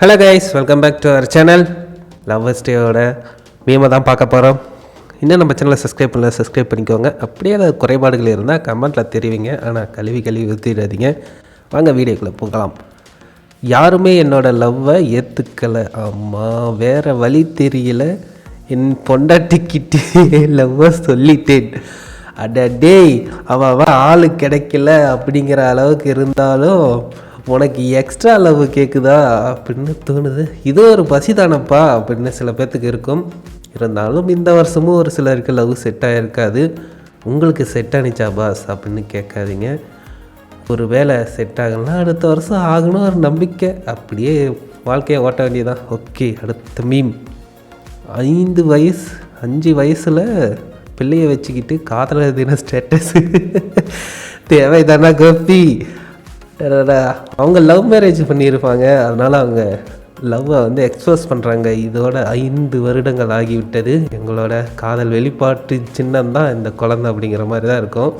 Hello guys welcome back to our channel lovers ஸ்டேயோட மீமை தான் பார்க்க போகிறோம் இன்னும் நம்ம சேனலை சப்ஸ்கிரைப் பண்ணல சப்ஸ்கிரைப் பண்ணிக்கோங்க. அப்படியே ஏதாவது குறைபாடுகள் இருந்தால் கமெண்ட்டில் தெரிவிங்க. ஆனால் கழுவி கழுவி ஊற்றிடாதீங்க வாங்க வீடியோக்குள்ளே போகலாம். யாருமே என்னோட லவ்வை ஏற்றுக்கலை அம்மா வேறு வழி தெரியல. என் பொண்டாட்டிக்கிட்டே லவ்வை சொல்லிட்டேன். அட டேய் அவள் ஆள் கிடைக்கல அப்படிங்கிற அளவுக்கு இருந்தாலும் உனக்கு எக்ஸ்ட்ரா லவ் கேட்குதா அப்படின்னு தோணுது. இது ஒரு பசி தானப்பா அப்படின்னு சில பேர்த்துக்கு இருக்கும். இருந்தாலும் இந்த வருஷமும் ஒரு சிலருக்கு லவ் செட் ஆகிருக்காது உங்களுக்கு செட் ஆனிச்சா பாஸ் அப்படின்னு கேட்காதீங்க. ஒரு வேலை செட் ஆகணும்னா அடுத்த வருஷம் ஆகணும் ஒரு நம்பிக்கை. அப்படியே வாழ்க்கையை ஓட்ட வேண்டியதான் ஓகே அடுத்த மீம் ஐந்து வயசு அஞ்சு வயசில் பிள்ளைய வச்சுக்கிட்டு காதலர் தின ஸ்டேட்டஸ் தேவைதானா கோபி? அவங்க லவ் மேரேஜ் பண்ணியிருப்பாங்க. அதனால் அவங்க லவ்வை வந்து எக்ஸ்பிரஸ் பண்ணுறாங்க இதோட ஐந்து வருடங்கள் ஆகிவிட்டது. எங்களோட காதல் வெளிப்பாட்டு சின்னம் தான் இந்த குழந்தை அப்படிங்கிற மாதிரி தான் இருக்கும்.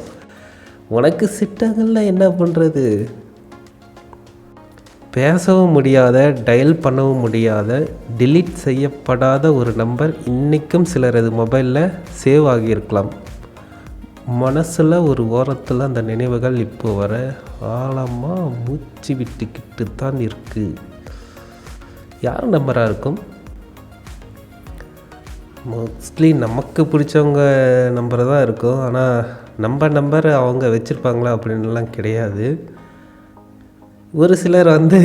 உனக்கு சிட்டங்கள்ல என்ன பண்ணுறது பேசவும் முடியாத டயல் பண்ணவும் முடியாத டிலீட் செய்யப்படாத ஒரு நம்பர் இன்றைக்கும் சிலரது மொபைலில் சேவ் ஆகியிருக்கலாம். மனசில் ஒரு ஓரத்தில் அந்த நினைவுகள் இப்போ வர ஆழமாக மூச்சு விட்டுக்கிட்டு தான் இருக்குது யார் நம்பராக இருக்கும்? மோஸ்ட்லி நமக்கு பிடிச்சவங்க நம்பரை தான் இருக்கும். ஆனால் நம்ம நம்பர் அவங்க வச்சுருப்பாங்களா அப்படின்லாம் கிடையாது. ஒரு சிலர் வந்து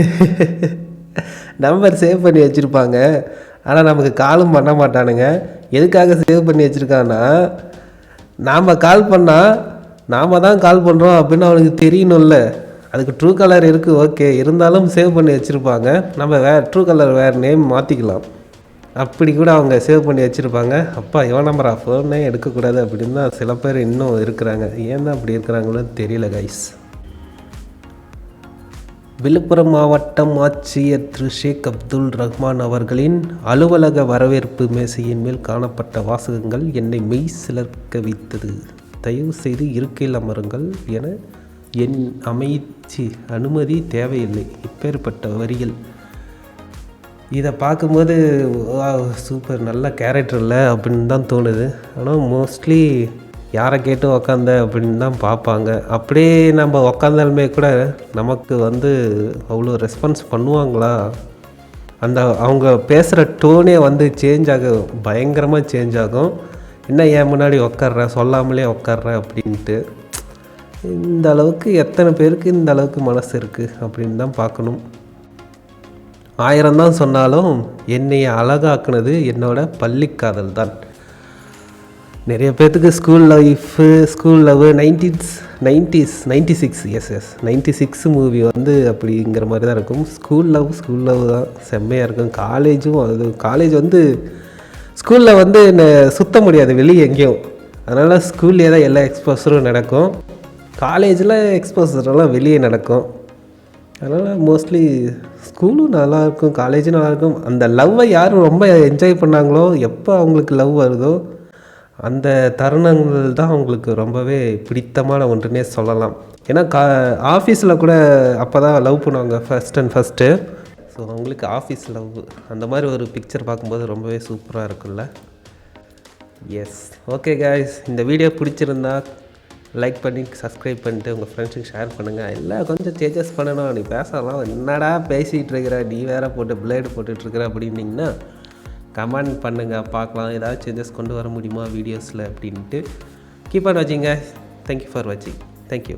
நம்பர் சேவ் பண்ணி வச்சுருப்பாங்க. ஆனால் நமக்கு காலும் பண்ண மாட்டானுங்க. எதுக்காக சேவ் பண்ணி வச்சுருக்கான்னா நாம் கால் பண்ணால் நாம் தான் கால் பண்ணுறோம் அப்படின்னு அவனுக்கு தெரியணும்ல. அதுக்கு ட்ரூ கலர் இருக்குது ஓகே இருந்தாலும் சேவ் பண்ணி வச்சுருப்பாங்க. நம்ம வே ட்ரூ கலர் வேறு நேம் மாற்றிக்கலாம் அப்படி கூட அவங்க சேவ் பண்ணி வச்சுருப்பாங்க. அப்பா இவன் நம்பரா ஃபோனே எடுக்கக்கூடாது அப்படின்னு தான் சில பேர் இன்னும் இருக்கிறாங்க. ஏன் தான் அப்படி இருக்கிறாங்களோ தெரியல கைஸ் விழுப்புரம் மாவட்டம் ஆட்சியர் திரு ஷேக் அப்துல் ரஹ்மான் அவர்களின் அலுவலக வரவேற்பு மேசையின் மேல் காணப்பட்ட வாசகங்கள் என்னை மெய் சிலர்க்க வைத்தது. தயவு செய்து இருக்கையில் அமருங்கள் என என் அமைச்சி அனுமதி தேவையில்லை. இப்பேற்பட்ட வரிகள் இதை பார்க்கும்போது சூப்பர் நல்ல கேரக்டர் இல்லை அப்படின்னு தான் தோணுது. ஆனால் மோஸ்ட்லி யாரை கேட்டு உக்காந்த அப்படின்னு தான் பார்ப்பாங்க. அப்படியே நம்ம உக்காந்தாலுமே கூட நமக்கு வந்து அவ்வளோ ரெஸ்பான்ஸ் பண்ணுவாங்களா? அந்த அவங்க பேசுகிற டோனே வந்து சேஞ்ச் ஆகும் பயங்கரமாக சேஞ்ச் ஆகும். என்ன ஏன் முன்னாடி உக்காடுற சொல்லாமலே உக்காடுற அப்படின்ட்டு. இந்த அளவுக்கு எத்தனை பேருக்கு இந்த அளவுக்கு மனசு இருக்குது அப்படின்னு தான் பார்க்கணும். ஆயிரம் தான் சொன்னாலும் என்னை அழகாக்குனது என்னோட பள்ளிக்காதல் தான். நிறைய பேர்த்துக்கு school life school love nineties nineties ninety six yes yes ninety six movie வந்து அப்படிங்கிற மாதிரி தான் இருக்கும். ஸ்கூல் லவ் ஸ்கூல் லவ் தான். செம்மையாக இருக்கும். காலேஜும் அது காலேஜ் வந்து ஸ்கூலில் வந்து என்ன சுத்த முடியாது வெளியே எங்கேயும் அதனால் ஸ்கூல்லே தான் எல்லா எக்ஸ்போசரும் நடக்கும். காலேஜில் எக்ஸ்போசர்லாம் வெளியே நடக்கும். அதனால் மோஸ்ட்லி ஸ்கூலும் நல்லாயிருக்கும் காலேஜும் நல்லாயிருக்கும் அந்த லவ்வை யார் ரொம்ப என்ஜாய் பண்ணாங்களோ எப்போ அவங்களுக்கு லவ் வருதோ அந்த தருணங்கள் தான் அவங்களுக்கு ரொம்பவே பிடித்தமான ஒன்றுனே சொல்லலாம். ஏன்னா கா ஆஃபீஸில் கூட அப்போ தான் லவ் பண்ணுவாங்க ஃபஸ்ட் அண்ட் ஃபஸ்ட்டு ஸோ அவங்களுக்கு ஆஃபீஸ் லவ் அந்த மாதிரி ஒரு பிக்சர் பார்க்கும்போது ரொம்பவே சூப்பராக இருக்கும்ல. எஸ் ஓகே காய்ஸ் இந்த வீடியோ பிடிச்சிருந்தா லைக் பண்ணி சப்ஸ்கிரைப் பண்ணிட்டு உங்கள் ஃப்ரெண்ட்ஸுக்கு ஷேர் பண்ணுங்கள் எல்லாம் கொஞ்சம் சேஞ்சஸ் பண்ணணும். நீ பேசலாம். என்னடா பேசிகிட்டு இருக்கிற? நீ வேறு போட்டு பிளேடு போட்டுட்ருக்குற அப்படின்னீங்கன்னா கமெண்ட் பண்ணுங்கள் பார்க்கலாம். ஏதாவது சேஞ்சஸ் கொண்டு வர முடியுமா வீடியோஸில் அப்படின்ட்டு. Keep on watching thank you for வாட்சிங் தேங்க்யூ